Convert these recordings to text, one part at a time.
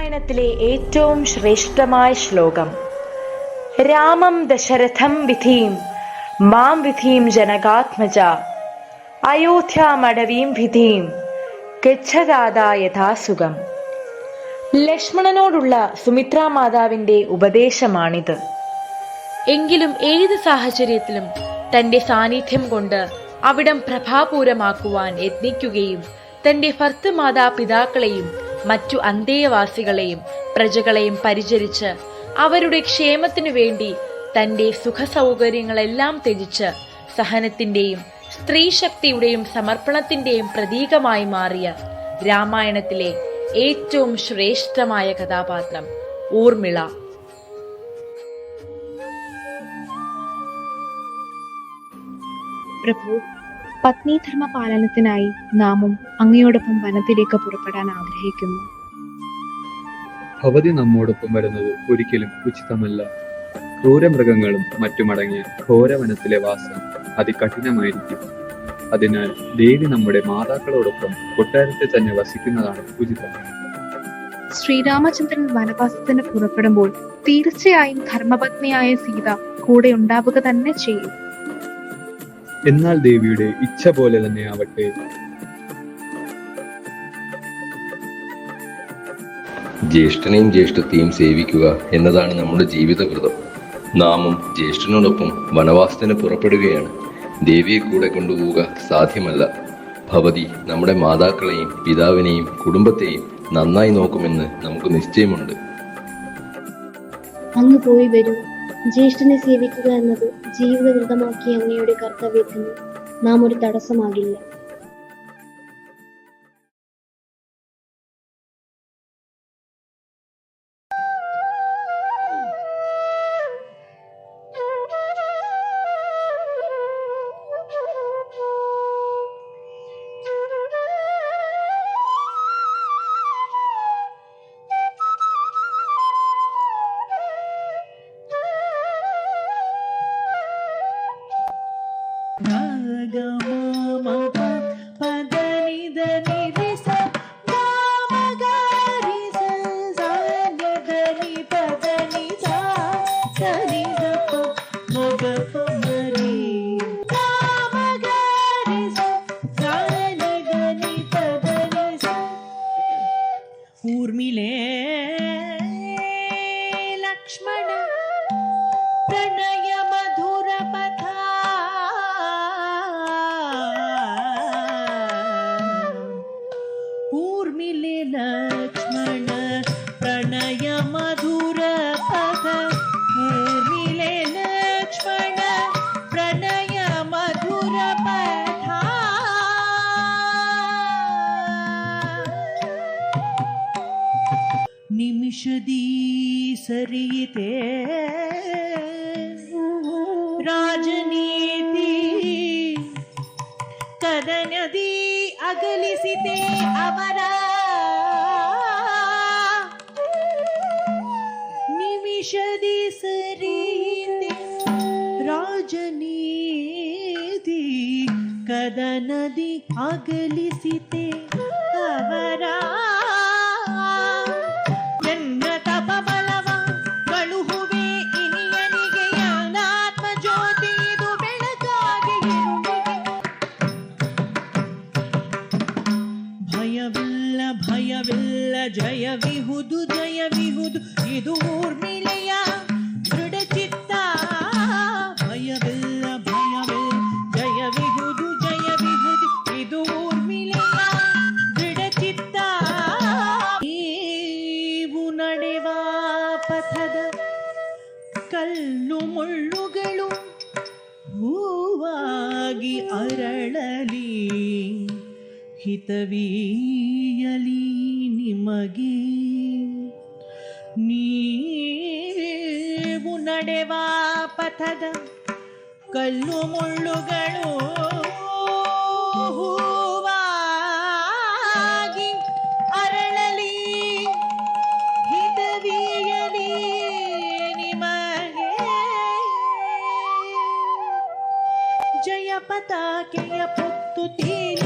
രാമായണത്തിലെ ഏറ്റവും ശ്രേഷ്ഠമായ ശ്ലോകം. രാമം ദശരഥം വിധീം മാം വിധീം ജനകാത്മജ അയോധ്യാമടവീം വിധീം ഗച്ഛദാതാ യഥാസുഖം ലക്ഷ്മണനോടുള്ള സുമിത്രാ മാതാവിന്റെ ഉപദേശമാണിത്. എങ്കിലും ഏത് സാഹചര്യത്തിലും തന്റെ സാന്നിധ്യം കൊണ്ട് അവിടം പ്രഭാപൂരമാക്കുവാൻ യത്നിക്കുകയും തന്റെ ഭർത്തൃമാതാപിതാക്കളെയും മറ്റു അന്തേവാസികളെയും പ്രജകളെയും പരിചരിച്ച് അവരുടെ ക്ഷേമത്തിനു വേണ്ടി തന്റെ സുഖസൗകര്യങ്ങളെല്ലാം ത്യജിച്ച് സഹനത്തിന്റെയും സ്ത്രീശക്തിയുടെയും സമർപ്പണത്തിന്റെയും പ്രതീകമായി മാറിയ രാമായണത്തിലെ ഏറ്റവും ശ്രേഷ്ഠമായ കഥാപാത്രം ഊർമിള. പ്രഭു പത്നീധർമ്മ പാലനത്തിനായി നാമും അങ്ങയോടൊപ്പം വനത്തിലേക്ക് പുറപ്പെടാൻ ആഗ്രഹിക്കുന്നു. ഭവതി നമ്മോടൊപ്പം വരുന്നത് ഒരിക്കലും ഉചിതമല്ല. ക്രൂരമൃഗങ്ങളും മറ്റുമടങ്ങിയ ഘോരവനത്തിലെ വാസം അതികഠിനമായിരിക്കും. അതിനാൽ ദേവി നമ്മുടെ മാതാക്കളോടൊപ്പം കൊട്ടാരത്തിൽ തന്നെ വസിക്കുന്നതാണ് ഉചിതം. ശ്രീരാമചന്ദ്രൻ വനവാസത്തിന് പുറപ്പെടുമ്പോൾ തീർച്ചയായും ധർമ്മപത്നിയായ സീത കൂടെ ഉണ്ടാവുക തന്നെ ചെയ്യും. എന്നാൽ ദേവിയുടെ ഇച്ഛ പോലെ തന്നെ ആവട്ടെ ജ്യേഷ്ഠനെയും ജ്യേഷ്ഠത്തെയും സേവിക്കുക എന്നതാണ് നമ്മുടെ ജീവിതവ്രതം. നാമും ജ്യേഷ്ഠനോടൊപ്പം വനവാസത്തിന് പുറപ്പെടുകയാണ്. ദേവിയെ കൂടെ കൊണ്ടുപോവുക സാധ്യമല്ല. ഭവതി നമ്മുടെ മാതാക്കളെയും പിതാവിനെയും കുടുംബത്തെയും നന്നായി നോക്കുമെന്ന് നമുക്ക് നിശ്ചയമുണ്ട്. അങ്ങ് പോയി വരൂ. ജ്യേഷ്ഠനെ സേവിക്കുക എന്നത് ജീവിതവൃതമാക്കിയ അങ്ങയുടെ കർത്തവ്യത്തിന് നാം ഒരു തടസ്സമാകില്ല. ഊർമിളേ मिले लक्ष्मण प्रणय मधुर पद मिले लक्ष्मण प्रणय मधुर निमिष दी सरिते राजनीति कद नगलसिते अवर ಕದನದಿ ಅಗಲಿಸಿತೆ. ಅವರ ಎನ್ನ ತಪಬಲವ ಕಳುಹುವೆ ಇನಿಯನಿಗೆ ಅನಾತ್ಮ ಜ್ಯೋತಿ ಇದು ಬೆಳಕಾಗಿ ಭಯವಿಲ್ಲ ಭಯವಿಲ್ಲ, ಜಯವಿಹುದು ಜಯವಿಹುದು, ಇದು ಊರ್ಮಿಳೆಯ ಪಥದ ಕಲ್ಲು ಮುಳ್ಳುಗಳು ಹೂವಾಗಿ ಅರಳಲಿ ಹಿತವೀಯಲಿ ನಿಮಗೆ. ನೀವು ನಡೆವ ಪಥದ ಕಲ್ಲು ಮುಳ್ಳುಗಳು ಹೂವಾಗಿ ಜಯ ಪತಾಕೆಯ ಪೊತ್ತು ತೇಲಿ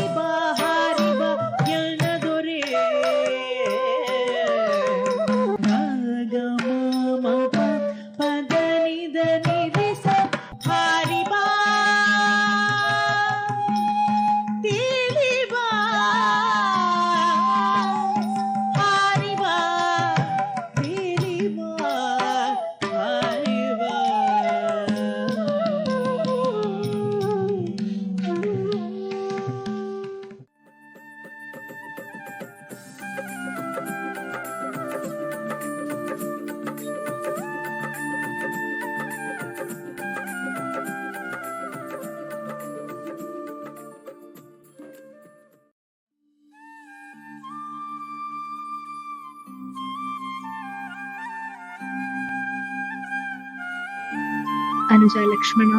അനുജ ലക്ഷ്മണ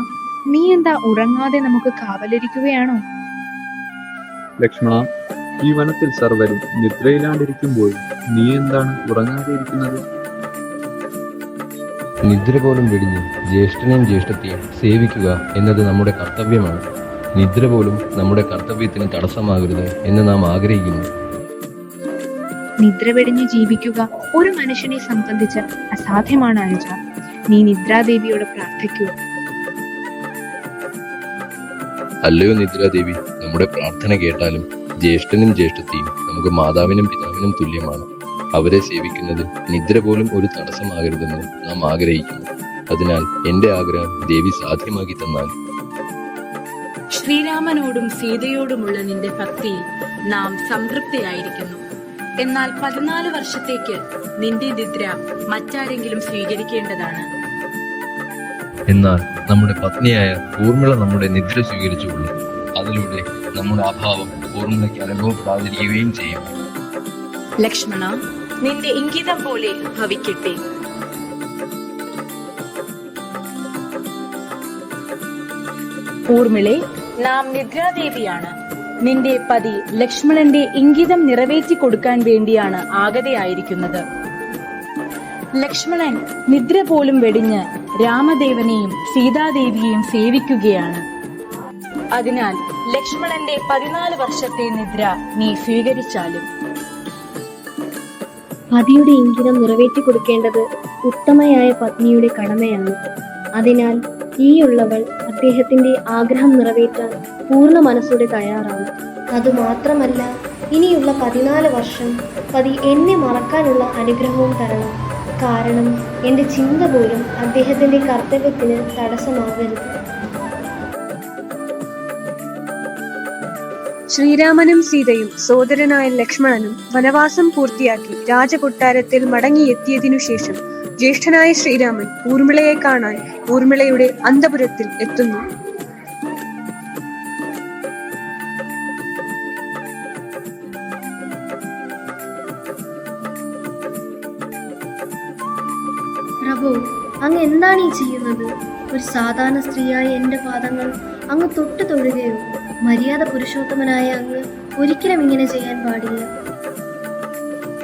നീ എന്താ ഉറങ്ങാതെ നമുക്ക് കാവലിരിക്കുകയാണോ? ലക്ഷ്മണ ഈ വനത്തിൽ സർവരും നിദ്രയിലാണ്ടിരിക്കുമ്പോൾ നീ എന്താണ് ഉറങ്ങാതെ ഇരിക്കുന്നത്? നിദ്ര പോലും വെടിഞ്ഞ് ജ്യേഷ്ഠനെയും ജ്യേഷ്ഠത്തെയും സേവിക്കുക എന്നത് നമ്മുടെ കർത്തവ്യമാണ്. നിദ്ര പോലും നമ്മുടെ കർത്തവ്യത്തിന് തടസ്സമാകരുത് എന്ന് നാം ആഗ്രഹിക്കുന്നു. നിദ്ര വെടിഞ്ഞ് ജീവിക്കുക ഒരു മനുഷ്യനെ സംബന്ധിച്ച് അസാധ്യമാണ് അനുജ. നീ നിദ്രാദേവിയോട് പ്രാർത്ഥിക്കൂ അല്ലയോ നിദ്രാദേവി നമ്മുടെ പ്രാർത്ഥന കേട്ടാലും ജ്യേഷ്ഠനും ജ്യേഷ്ഠത്തെയും നമുക്ക് മാതാവിനും പിതാവിനും തുല്യമാണ്. അവരെ സേവിക്കുന്നതിൽ നിദ്ര പോലും ഒരു തടസ്സമാകരുതെന്ന് നാം ആഗ്രഹിക്കുന്നു. അതിനാൽ എന്റെ ആഗ്രഹം ദേവി സാധ്യമാക്കി തന്നാൽ. ശ്രീരാമനോടും സീതയോടുമുള്ള നിന്റെ ഭക്തിയിൽ നാം സംതൃപ്തിയായിരിക്കുന്നു. എന്നാൽ പതിനാല് വർഷത്തേക്ക് നിന്റെ നിദ്ര മറ്റാരെങ്കിലും സ്വീകരിക്കേണ്ടതാണ്. എന്നാൽ നമ്മുടെ പത്നിയായ ഊർമിള നമ്മുടെ നിദ്ര സ്വീകരിച്ചുകൊള്ളും. അതിലൂടെ നമ്മുടെ അഭാവം ഊർമിളയ്ക്ക് അനുഭവപ്പെടാതിരിക്കുകയും ചെയ്യും. ലക്ഷ്മണ നിന്റെ ഇംഗിതം പോലെ ഭവിക്കട്ടെ. ഊർമിളെ നാം നിദ്രാദേവിയാണ്. നിന്റെ പതി ലക്ഷ്മണന്റെ ഇംഗിതം നിറവേറ്റി കൊടുക്കാൻ വേണ്ടിയാണ് ആഗതയായിരിക്കുന്നത്. ലക്ഷ്മണൻ നിദ്ര പോലും വെടിഞ്ഞ് രാമദേവനെയും സീതാദേവിയെയും സേവിക്കുകയാണ്. അതിനാൽ ലക്ഷ്മണന്റെ പതിനാല് വർഷത്തെ നിദ്ര നീ സ്വീകരിച്ചാലും. പതിയുടെ ഇംഗിതം നിറവേറ്റി കൊടുക്കേണ്ടത് ഉത്തമയായ പത്നിയുടെ കടമയാണ്. അതിനാൽ ഈയുള്ളവൾ അദ്ദേഹത്തിന്റെ ആഗ്രഹം നിറവേറ്റാൻ പൂർണ മനസ്സോടെ തയ്യാറാണ്. അതുമാത്രമല്ല ഇനിയുള്ള പതിനാല് വർഷം പതി എന്നെ മറക്കാനുള്ള അനുഗ്രഹവും തരണം. കാരണം എന്റെ ചിന്ത പോലും അദ്ദേഹത്തിന്റെ കർത്തവ്യത്തിന് തടസ്സമാകരുത്. ശ്രീരാമനും സീതയും സോദരനായ ലക്ഷ്മണനും വനവാസം പൂർത്തിയാക്കി രാജകൊട്ടാരത്തിൽ മടങ്ങിയെത്തിയതിനു ശേഷം ജ്യേഷ്ഠനായ ശ്രീരാമൻ ഊർമിളയെ കാണാൻ ഊർമിളയുടെ അന്തപുരത്തിൽ എത്തുന്നു. പ്രഭു അങ്ങ് എന്താണ് ഈ ചെയ്യുന്നത്? ഒരു സാധാരണ സ്ത്രീയായ എന്റെ പാദങ്ങൾ അങ്ങ് തൊട്ട് തൊഴുകയോ? മര്യാദ പുരുഷോത്തമനായ അങ്ങ് ഒരിക്കലും ഇങ്ങനെ ചെയ്യാൻ പാടില്ല.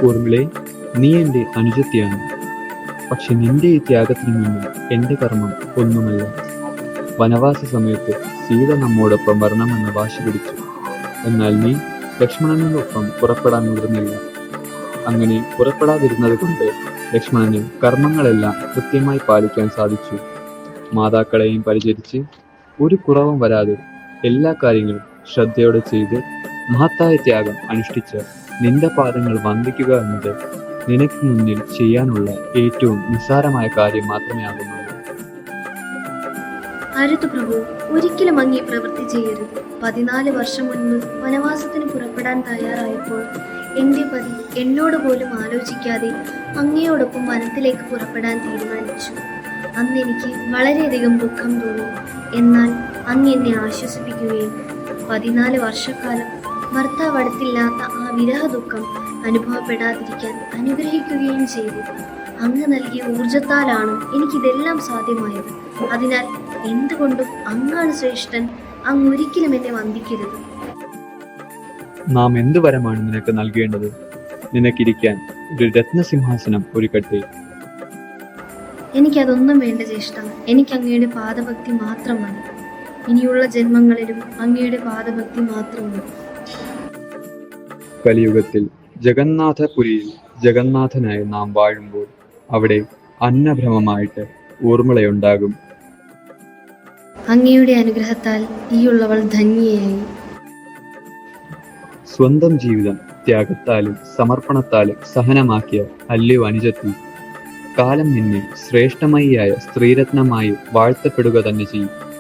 ഊർമിളെ നീ എന്റെ അനുജത്തിയാണ്. പക്ഷെ നിന്റെ ഈ ത്യാഗത്തിന് മുന്നിൽ എന്റെ കർമ്മം ഒന്നുമല്ല. വനവാസ സമയത്ത് സീത നമ്മോടൊപ്പം വരണമെന്ന് വാശി പിടിച്ചു. എന്നാൽ നീ ലക്ഷ്മണനോടൊപ്പം പുറപ്പെടാൻ മുതിർന്നില്ല അങ്ങനെ പുറപ്പെടാതിരുന്നത് കൊണ്ട് ലക്ഷ്മണന് കർമ്മങ്ങളെല്ലാം കൃത്യമായി പാലിക്കാൻ സാധിച്ചു. മാതാക്കളെയും പരിചരിച്ച് ഒരു കുറവും വരാതെ എല്ലാ കാര്യങ്ങളും ശ്രദ്ധയോടെ ചെയ്ത് മഹത്തായ ത്യാഗം അനുഷ്ഠിച്ച് നിന്റെ പാദങ്ങൾ വന്ദിക്കുക എന്നത് നിനക്ക് മുന്നിൽ ചെയ്യാനുള്ള ഏറ്റവും നിസ്സാരമായ കാര്യം മാത്രമേ ആകുന്നുള്ളൂ. അരുത് പ്രഭു ഒരിക്കലും അങ്ങേ പ്രവൃത്തി ചെയ്യരുത്. പതിനാല് വർഷം മുൻപ് വനവാസത്തിന് പുറപ്പെടാൻ തയ്യാറായപ്പോൾ എന്റെ പതി എന്നോട് പോലും ആലോചിക്കാതെ അങ്ങയോടൊപ്പം വനത്തിലേക്ക് പുറപ്പെടാൻ തീരുമാനിച്ചു. അന്ന് എനിക്ക് വളരെയധികം ദുഃഖം തോന്നി. എന്നാൽ അങ്ങ് എന്നെ ആശ്വസിപ്പിക്കുകയും പതിനാല് വർഷക്കാലം ഭർത്താവ് അടുത്തില്ലാത്ത ആ വിരഹ ദുഃഖം അനുഭവപ്പെടാതിരിക്കാൻ അനുഗ്രഹിക്കുകയും ചെയ്തു. അങ്ങ് നൽകിയ ഊർജത്താലാണ് എനിക്കിതെല്ലാം സാധ്യമായത്. അതിനാൽ എന്തുകൊണ്ടും അങ്ങാണ് ശ്രേഷ്ഠൻ. അങ്ങ് ഒരിക്കലും എന്നെ വന്ദിക്കരുത്. നാം എന്ത് വരമാണ് നിനക്ക് നൽകേണ്ടത്? നിനക്കിരിക്കാൻ ഒരു രത്നസിംഹാസനം ഒരുക്കട്ടെ എനിക്കതൊന്നും വേണ്ട ജ്യേഷ്ഠ. എനിക്ക് അങ്ങയുടെ പാദഭക്തി മാത്രം മതി ഇനിയുള്ള ജന്മങ്ങളിലും അങ്ങയുടെ പാദഭക്തി മാത്രം മതി കലിയുഗത്തിൽ ജഗന്നാഥപുരിയിൽ ജഗന്നാഥനായി നാം വാഴുമ്പോൾ അവിടെ അന്നഭ്രമമായിട്ട് ഊർമിളയുണ്ടാകും. അങ്ങയുടെ അനുഗ്രഹത്താൽ ഈയുള്ളവൾ ധന്യയായി. സ്വന്തം ജീവിതം ത്യാഗത്താലും സമർപ്പണത്താലും സഹനമാക്കിയ അല്ലയോ അനുജത്തി. കാലം നിന്നെ ശ്രേഷ്ഠമയിയായ സ്ത്രീരത്നമായി വാഴ്ത്തപ്പെടുക തന്നെ ചെയ്യും.